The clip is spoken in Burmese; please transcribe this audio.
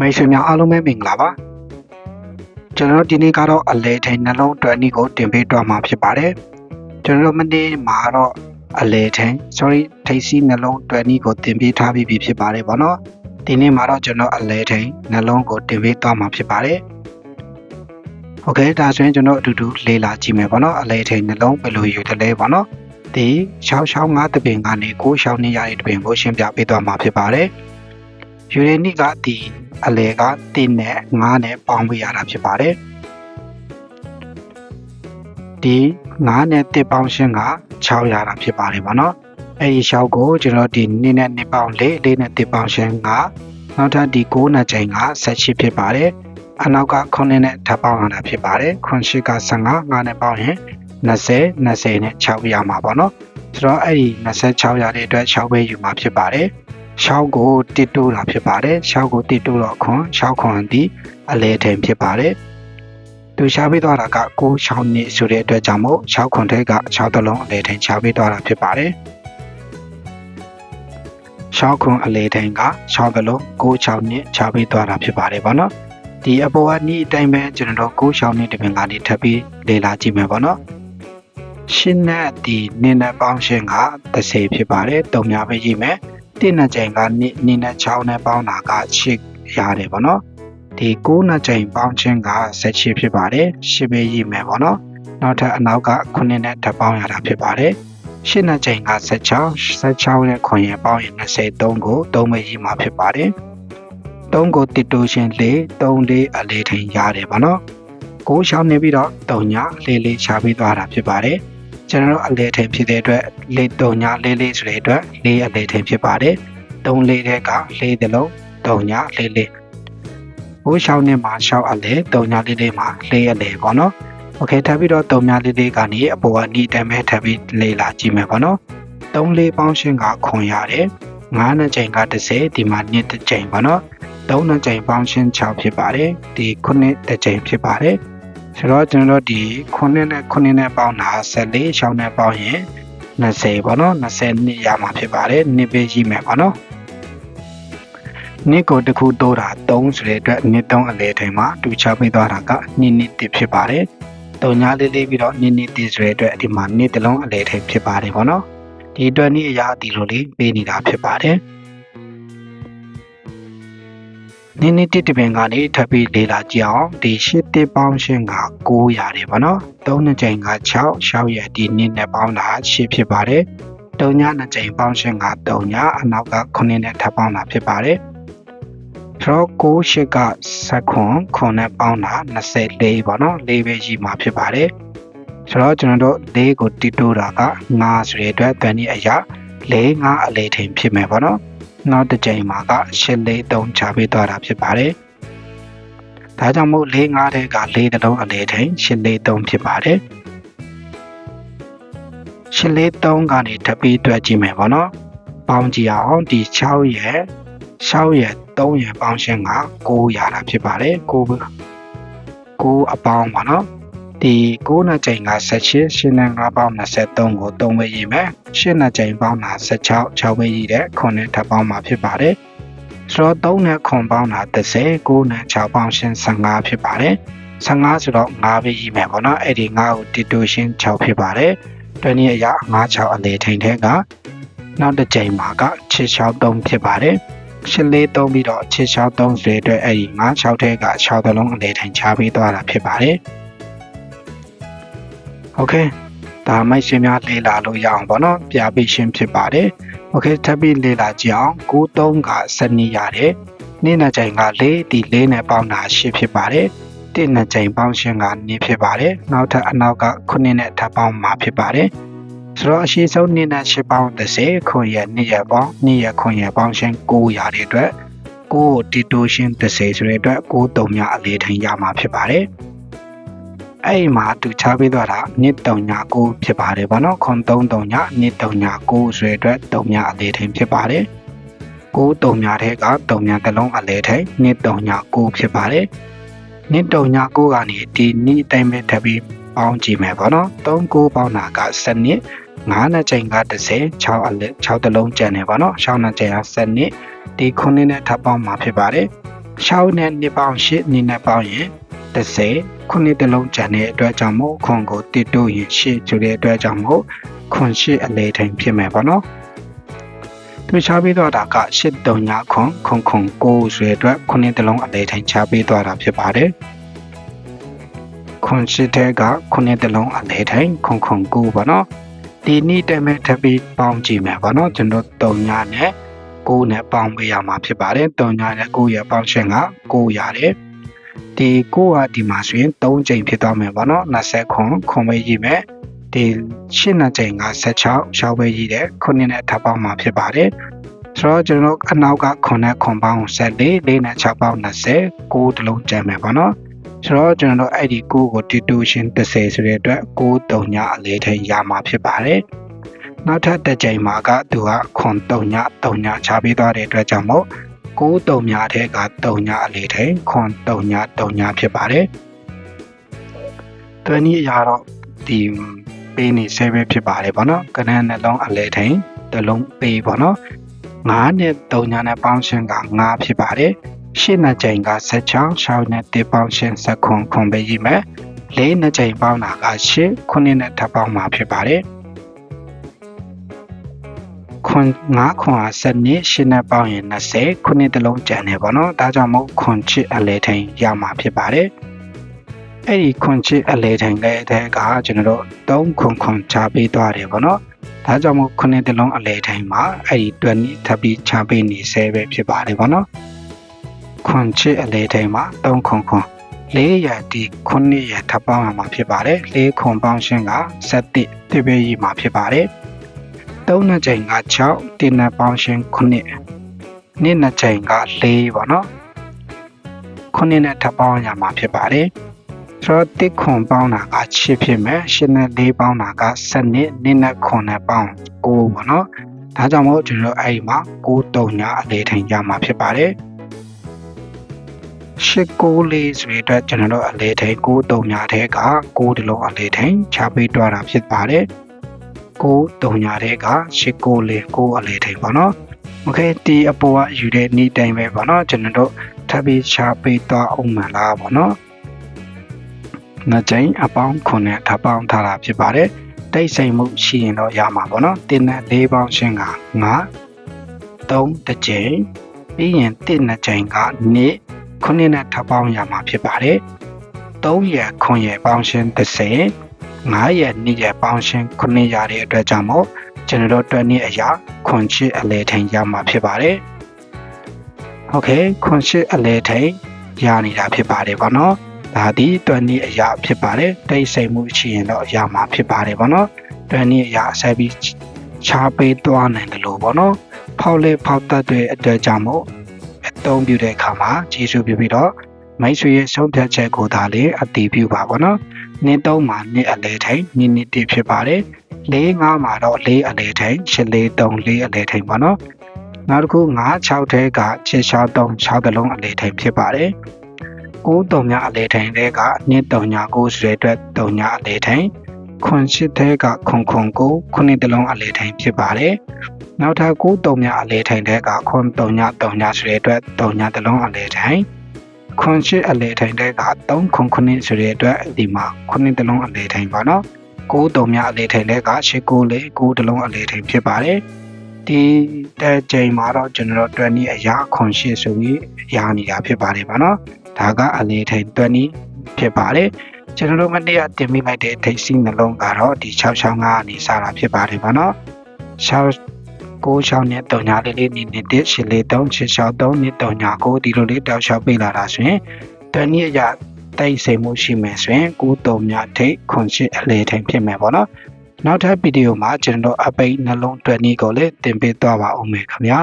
မိတ်ဆွေများအားလုံးပဲမင်္ဂလာပါကျွန်တော်တို့ဒီနေ့ကတော့အလဲထိန်နှလုံးတွဲနည်းကိုတင်ပေးတော့မှာဖြစ်ပါတယ်ကျွန်တော်တို့မနေ့မှာတော့အလဲထိန် sorry ထိပ်စီးနှလုံးတွဲနည်းကိုတင်ပေးထားပြီးပြီဖြစ်ပါတယ်ဗောနော်ဒီနေ့မှာတော့ကျွန်တော်အလဲထိန်နှလုံးကိုတင်ပေးတော့မှာဖြစ်ပါတယ်โอเคဒါဆိုရင်ကျွန်တော်အတူတူလေ့လာကြည့်မယ်ဗောနော်အလဲထိန်နှလုံးဘယ်လိုယူတယ်လဲဗောနော်ဒီ665တပင်ကနေ6ရှောင်းနေရတဲ့တပင်ကိုရှင်းပြပေးသွားမှာဖြစ်ပါတယ် ယူရေနိကဒီအလဲကတင်းနဲ့9နဲ့ပေါင်းပေးရတာဖြစ်ပါတယ်ဒီ9နဲ့တစ်ပေါင်းရှင်းက6ရတာဖြစ်ပါတယ်ဗောနော်အဲ့ဒီရှောက်ကိုကျွန်တော်ဒီ2နဲ့2ပေါင်း4 4နဲ့တစ်ပေါင်းရှင်းကနောက်ထပ်ဒီ9နဲ့ချိန်က18ဖြစ်ပါတယ်အနောက်က9နဲ့ထပ်ပေါင်းရတာဖြစ်ပါတယ်9ရှိက15 9နဲ့ပေါင်းရင်20 20နဲ့6ရမှာပေါ့နော်ဆိုတော့အဲ့ဒီ26ရတဲ့အတွက်6ပဲယူမှာဖြစ်ပါတယ် ရှောက်ကိုတစ်တိုးတာဖြစ်ပါတယ်ရှောက်ကိုတစ်တိုးတော့ခွန်ရှောက်ခွန်ဒီအလဲထိန်ဖြစ်ပါတယ်သူရှားပေးသွားတာက6ရှောင်းနှစ်ဆိုတဲ့အတွက်ကြောင့်မို့ရှောက်ခွန်ထဲက6တလုံးအလဲထိန်ရှားပေးသွားတာဖြစ်ပါတယ်ရှောက်ခွန်အလဲထိန်က6တလုံး6ချောင်းနှစ်ရှားပေးသွားတာဖြစ်ပါတယ်ဗောနော်ဒီအပေါ်ကနီးအတိုင်းပဲကျွန်တော်တို့6ရှောင်းနှစ်တပင်ကနေထပ်ပြီးလေ့လာကြည့်မယ်ဗောနော်ရှင်းနဲ့ဒီနင်းနဲ့ပေါင်းရှင်းက30ဖြစ်ပါတယ်တုံများပဲကြည့်မယ် တစ်နှစ်ကြိမ်ကနှစ်နှစ်နဲ့6နဲ့ပေါင်းတာက8ရတယ်ဗောနော်ဒီ9နှစ်ကြိမ်ပေါင်းခြင်းက18ဖြစ်ပါတယ်10ပဲရေးမယ်ဗောနော်နောက်ထပ်အနောက်က9နဲ့ထပ်ပေါင်းရတာဖြစ်ပါတယ်8နှစ်ကြိမ်က16 16နဲ့ခွန်ရပေါင်းရင်23ကို3ပဲရေးမှာဖြစ်ပါတယ်3ကိုတစ်တိုးရှင်4 3 4အလေးထိန်ရတယ်ဗောနော်9ရှောင်းနေပြီးတော့3ညလေးလေးချပြီးသွားတာဖြစ်ပါတယ် ကျွန်တော်တို့အလဲထိန်ဖြစ်တဲ့အတွက်လေးတုံညာလေးလေးဆိုတဲ့အတွက်လေးအလဲထိန်ဖြစ်ပါတယ်။တုံလေးတဲ့ကလေးတလုံးတုံညာလေးလေး။ဘိုးရှောင်းနဲ့မှာရှောက်အလဲတုံညာလေးလေးမှာလေးအလဲပေါ့နော်။ Okay ထပ်ပြီးတော့တုံညာလေးလေးကနေအပေါ်ကနေတမ်းပဲထပ်ပြီးလေးလာကြည့်မယ်ပေါ့နော်။တုံးလေးပေါင်းရှင်းကခွန်ရတယ်။ငါးနှစ်ကြိမ်က30ဒီမှာနှစ်တစ်ကြိမ်ပေါ့နော်။သုံးနှစ်ကြိမ်ပေါင်းရှင်း6ဖြစ်ပါတယ်။ဒီခုနှစ်တစ်ကြိမ်ဖြစ်ပါတယ်။ ဆိုတော့ကျွန်တော်တို့ဒီ9နဲ့9နဲ့ပေါင်းတာ14ရှောင်းနဲ့ပေါင်းရင်20ပေါ့နော်20နှစ်ရမှာဖြစ်ပါတယ်နှစ်ပေးရှိမယ်ပေါ့နော်နှစ်ကိုတစ်ခုတိုးတာ3ဆိုတဲ့အတွက်နှစ်3အလဲထိန်မှာတူချပေးသွားတာကနှစ်နှစ်တစ်ဖြစ်ပါတယ်တုံညာလေးလေးပြီးတော့နှစ်နှစ်တစ်ဆိုတဲ့အတွက်ဒီမှာနှစ်တစ်လုံးအလဲထိန်ဖြစ်ပါတယ်ပေါ့နော်ဒီအတွက်နှစ်အရာအတီလိုလေးပေးနေတာဖြစ်ပါတယ် နင်းနေတစ်တပင်ကနေထပ်ပြီးလေ့လာကြည့်အောင်ဒီရှစ်တစ်ပေါင်းရှင်းက9ရတယ်ဗောနော်၃နှစ်ကြိမ်က6 6ရက်ဒီနှစ်နဲ့ပေါင်းတာ10ဖြစ်ပါတယ်၃ညနှစ်ကြိမ်ပေါင်းရှင်းက3ညအနောက်က9နဲ့ထပ်ပေါင်းတာဖြစ်ပါတယ်ဆိုတော့9 8က7ခွန်ခွန်နဲ့ပေါင်းတာ24ဗောနော်၄ပဲရှိမှာဖြစ်ပါတယ်ဆိုတော့ကျွန်တော်တို့၄ကိုတီတိုးတာက9ဆိုတဲ့အတွက်တန်ဒီအရာ၄5အလေးထိန်ဖြစ်မယ်ဗောနော် နောက်တစ်ကြိမ်မှာက8လေး3ချပေးသွားတာဖြစ်ပါတယ်။ဒါကြောင့်မို့4 5တဲ့က4တလုံးအလဲထိန်8လေး3ဖြစ်ပါတယ်။8လေး3ကနေထပ်ပြီးတွက်ကြည့်မယ်ပေါ့နော်။ပေါင်းကြည့်အောင်ဒီ6ရဲ့6ရဲ့3ရဲ့ပေါင်းရှင်းက9ရတာဖြစ်ပါတယ်။9 9အပေါင်းပါနော်။ ဒီ9နှစ်ကြိမ်က18 8နဲ့5ပေါင်း23ကို3ပဲရေးမယ်8နှစ်ကြိမ်ပေါင်းတာ16 6ပဲရေးတဲ့9နဲ့ထပ်ပေါင်းမှာဖြစ်ပါတယ်ဆိုတော့3နဲ့ခွန်ပေါင်းတာ30 9နဲ့6ပေါင်းရှင်း15ဖြစ်ပါတယ်15ဆိုတော့5ပဲရေးမယ်ပေါ့နော်အဲ့ဒီ5ကိုတီတိုရှင်း6ဖြစ်ပါတယ်တွနည်းအရာ5 6အလေထိန်ထဲကနောက်တစ်ကြိမ်မှာက663ဖြစ်ပါတယ်ရှင်းလေးသုံးပြီးတော့663ဆိုတဲ့အတွက်အဲ့ဒီ5 6ထဲက6သလုံးအလေထိန်ချပေးသွားတာဖြစ်ပါတယ် โอเคဒါမိုက်ရှင်များလေ့လာလို့ရအောင်ပေါ့နော်ပြပေးရှင်းဖြစ်ပါတယ်โอเคထပ်ပြီးလေ့လာကြည့်အောင်93က7နှစ်ရတယ်နေ့နှစ်ချိန်က4ဒီ4နဲ့ပေါင်းတာ8ဖြစ်ပါတယ်တစ်နှစ်ချိန်ပေါင်းရှင်းက2ဖြစ်ပါတယ်နောက်ထပ်အနောက်က9နဲ့ထပ်ပေါင်းမှာဖြစ်ပါတယ်ဆိုတော့အရှိဆုံးနေ့နဲ့8ပေါင်း30ခွန်ရ2ရပေါင်း2ရခွန်ရပေါင်းရှင်း9ရတဲ့အတွက်9ကိုတီတိုရှင်း30ဆိုတဲ့အတွက်9 3ညအလေးထိန်ရမှာဖြစ်ပါတယ် အဲ့ဒီမှာသူချပေးသွားတာနှစ်39ဖြစ်ပါတယ်ဗောနော်ခွန်33ညနှစ်39ဆိုတဲ့အတွက်3ညအလေးထိန်ဖြစ်ပါတယ်9 3ညထဲက3ညတစ်လုံးအလဲထိန်နှစ်39ဖြစ်ပါတယ်နှစ်39ကနေဒီနှစ်အတိုင်းပဲထပ်ပြီးပေါင်းကြည့်မယ်ဗောနော်3 9ပေါင်းတာက7နှစ်9နှစ်ချိန်က30 6အလက်6တလုံးကျန်တယ်ဗောနော်6နှစ်ချိန်က7နှစ်ဒီ9နှစ်နဲ့ထပ်ပေါင်းမှာဖြစ်ပါတယ်ရှောင်းနဲ့နှစ်ပေါင်း8နှစ်နဲ့ပေါင်းရင် 30ခုနှစ်တလုံးကျန်တဲ့အတွက်ကြောင့်မို့ခွန်ကိုတစ်တိုးရင်8ဆိုတဲ့အတွက်ကြောင့်မို့ခွန်8အလေထိန်ဖြစ်မယ်ပေါ့နော်သူချပေးတော့တာက83ညခွန်ခွန်ခွန်9ဆိုတဲ့အတွက်ခုနှစ်တလုံးအလေထိန်ချပေးသွားတာဖြစ်ပါတယ်ခွန်8တဲ့ကခုနှစ်တလုံးအလေထိန်ခွန်ခွန်9ပေါ့နော်ဒီနေ့တည်းမဲ့ထပ်ပြီးပေါင်းကြည့်မယ်ပေါ့နော်ကျွန်တော်3ညနဲ့9နဲ့ပေါင်းပေးရမှာဖြစ်ပါတယ်3ညနဲ့9ရဲ့ပေါင်းရှင်က9ရတယ် ဒီ9ကဒီမှာဆိုရင်3ချိန်ဖြစ်သွားမယ်ပေါ့နော်20ခွန်ခွန်ပဲရေးမယ်ဒီရှင်းနှစ်ချိန်က16ရှောက်ပဲရေးတယ်ခုနှစ်နဲ့ထပ်ပေါင်းမှာဖြစ်ပါတယ်ဆိုတော့ကျွန်တော်အနောက်ကခွန်နဲ့ခွန်ပေါင်း14 4နဲ့6ပေါင်း20 9တလုံးကျန်မယ်ပေါ့နော်ဆိုတော့ကျွန်တော်တို့အဲ့ဒီ9ကိုတီတူရှင်30ဆိုတဲ့အတွက်9 3ညအလေးထိန်ရမှာဖြစ်ပါတယ်နောက်ထပ်တစ်ကြိမ်မှာကသူကခွန်3ည3ညချပေးသွားတဲ့အတွက်ကြောင့်မို့ 9 3ညထဲက3ညအလေးထိန်ခွန်3ည3ညဖြစ်ပါတယ်တွနည်းအရာတော့ဒီပေးနေဆဲပဲဖြစ်ပါတယ်ဗောနော်ကနန်းနှလုံးအလေးထိန်တစ်လုံးပေးဗောနော်9နဲ့3ညနဲ့ပေါင်းရှင်က9ဖြစ်ပါတယ်ရှင်းနှစ်ကြိမ်က16ရှောင်းနဲ့တေပေါင်းရှင်စခွန်ခွန်ပဲရေးမယ်လေးနှစ်ကြိမ်ပေါင်းတာက8ခုနှစ်နဲ့ထပ်ပေါင်းမှာဖြစ်ပါတယ် ခွန်9ခွန်အား7နှစ်ရှင်းနဲ့ပေါင်းရင်20ခုနှစ်တလုံးကျန်တယ်ပေါ့နော်ဒါကြောင့်မို့ခွန်ချစ်အလဲထိန်ရမှာဖြစ်ပါတယ်အဲ့ဒီခွန်ချစ်အလဲထိန်လည်းတဲ့ကကျွန်တော်တို့3ခွန်ခွန်ချပေးသွားတယ်ပေါ့နော်ဒါကြောင့်မို့ခုနှစ်တလုံးအလဲထိန်မှာအဲ့ဒီတွက်နီထပ်ပြီးချပေးနေဆဲပဲဖြစ်ပါတယ်ပေါ့နော်ခွန်ချစ်အလဲထိန်မှာ3ခွန်ခွန်လေးရတီခုနှစ်ရထပ်ပေါင်းရမှာဖြစ်ပါတယ်လေးခွန်ပေါင်းရှင်းက7တိပြည့်ရမှာဖြစ်ပါတယ် 3နှစ်ချိန်က6တင်းနဲ့ပေါင်းရှင်း9နှစ်နှစ်ချိန်က4ပေါ့နော်9နဲ့ထပ်ပေါင်းရမှာဖြစ်ပါတယ်ဆိုတော့တစ်ခွန်ပေါင်းတာက6ဖြစ်မယ်8နဲ့4ပေါင်းတာက7နှစ်နှစ်နဲ့ခွန်နဲ့ပေါင်း9ပေါ့နော်ဒါကြောင့်မို့ကျွန်တော်အဲ့ဒီမှာ9 3ညအလေးထိုင်ကြမှာဖြစ်ပါတယ်ရှစ်ကိုလေးဆိုတဲ့အတွက်ကျွန်တော်တို့အလေးထိန်9 3ညထဲက9ဒီလုံးအလေးထိန်ချပေးတွားတာဖြစ်ပါတယ် 9 3ညာတဲ့က8 9လေး9အလေထိပ်ပေါ့နော်โอเคဒီအပေါ်ကယူတဲ့နေ့တိုင်းပဲပေါ့နော်ကျွန်တော်တို့ထပ်ပြီးရှာပေးသွားအောင်မလားပေါ့နော်နှစ်ကြိမ်အပေါင်း9နဲ့ထပ်ပေါင်းထားတာဖြစ်ပါတယ်တိတ်ဆိမ်မှုရှိရင်တော့ရမှာပေါ့နော်တင်းနဲ့၄ပေါင်းရှင်းက9 3တစ်ကြိမ်ပြီးရင်တစ်နှစ်ကြိမ်ကနေ့9နဲ့ထပ်ပေါင်းရမှာဖြစ်ပါတယ်3ရ9ရပေါင်းရှင်း30 9ရက်2ရက်ပေါင်းရှင်း9ရက်တဲ့အတွက်ကြောင့်မို့ကျွန်တော်တို့တွက်နေ့အရာခွန်ချစ်အလဲထိန်ရမှာဖြစ်ပါတယ်။ Okay ခွန်ချစ်အလဲထိန်ရနေတာဖြစ်ပါတယ်ဗောနော်။ဒါဒီတွက်နေ့အရာဖြစ်ပါတယ်။တိတ်ဆိမ်မှုရှိရင်တော့အရာမှာဖြစ်ပါတယ်ဗောနော်။တွက်နေ့အရာဆက်ပြီးချားပေးသွားနိုင်တယ်လို့ဗောနော်။ဖောက်လေဖောက်တတ်တဲ့အတွက်ကြောင့်မို့အသုံးပြုတဲ့အခါမှာကျေးဇူးပြုပြီးတော့ မိတ်ဆွေရဲ့ဆုံးဖြတ်ချက်ကိုသာလေအတည်ပြုပါဗောနော်။နှစ်3မှာနှစ်အလဲထိန်နှစ်နှစ်1ဖြစ်ပါတယ်၄5မှာတော့၄အလဲထိန်၈၄3 4အလဲထိန်ပါနော်နောက်တစ်ခု9 6ထဲက6 6 3 6တလုံးအလဲထိန်ဖြစ်ပါတယ်9 3ညအလဲထိန်တဲ့ကနှစ်3ည9ဆိုတဲ့အတွက်3ညအလဲထိန်ခွန်8ထဲကခွန်ခွန်9ခုနှစ်တလုံးအလဲထိန်ဖြစ်ပါတယ်နောက်ထပ်9 3ညအလဲထိန်တဲ့ကခွန်3ည3ညဆိုတဲ့အတွက်3ညတလုံးအလဲထိန် ခွန်ရှိအလေထိုင်တဲ့က3ခွန်ခုနှစ်ဆိုတဲ့အတွက်ဒီမှာခုနှစ်တလုံးအလေထိုင်ပါနော်9တုံများအလေထိုင်တဲ့က8 9လေ9တလုံးအလေထိုင်ဖြစ်ပါတယ်ဒီတဲ့ချိန်မှာတော့ကျွန်တော်တို့20အရာခွန်ရှိဆိုပြီးရာနေတာဖြစ်ပါတယ်ပါနော်ဒါကအလေထိုင်20ဖြစ်ပါတယ်ကျွန်တော်တို့မနေ့ကတင်မိလိုက်တဲ့ထိတ်စီနှလုံးကတော့ဒီ665ကနေစတာဖြစ်ပါတယ်ပါနော်6 96နဲ့39လေးလေးနေနေတဲ့8လေး3 663နဲ့39ဒီလိုလေးတောက်လျှောက်ပေးလာတာဆိုရင်တနည်းအရတိုက်စိမ်မှုရှိမယ်ဆိုရင်93မြထိတ်ခွန်ရှိအလေထိန်ဖြစ်မယ်ပေါ့နော်နောက်ထပ်ဗီဒီယိုမှာကျွန်တော်အပိတ်နှလုံးတွဲနည်းကိုလည်းသင်ပေးသွားပါဦးမယ်ခင်ဗျာ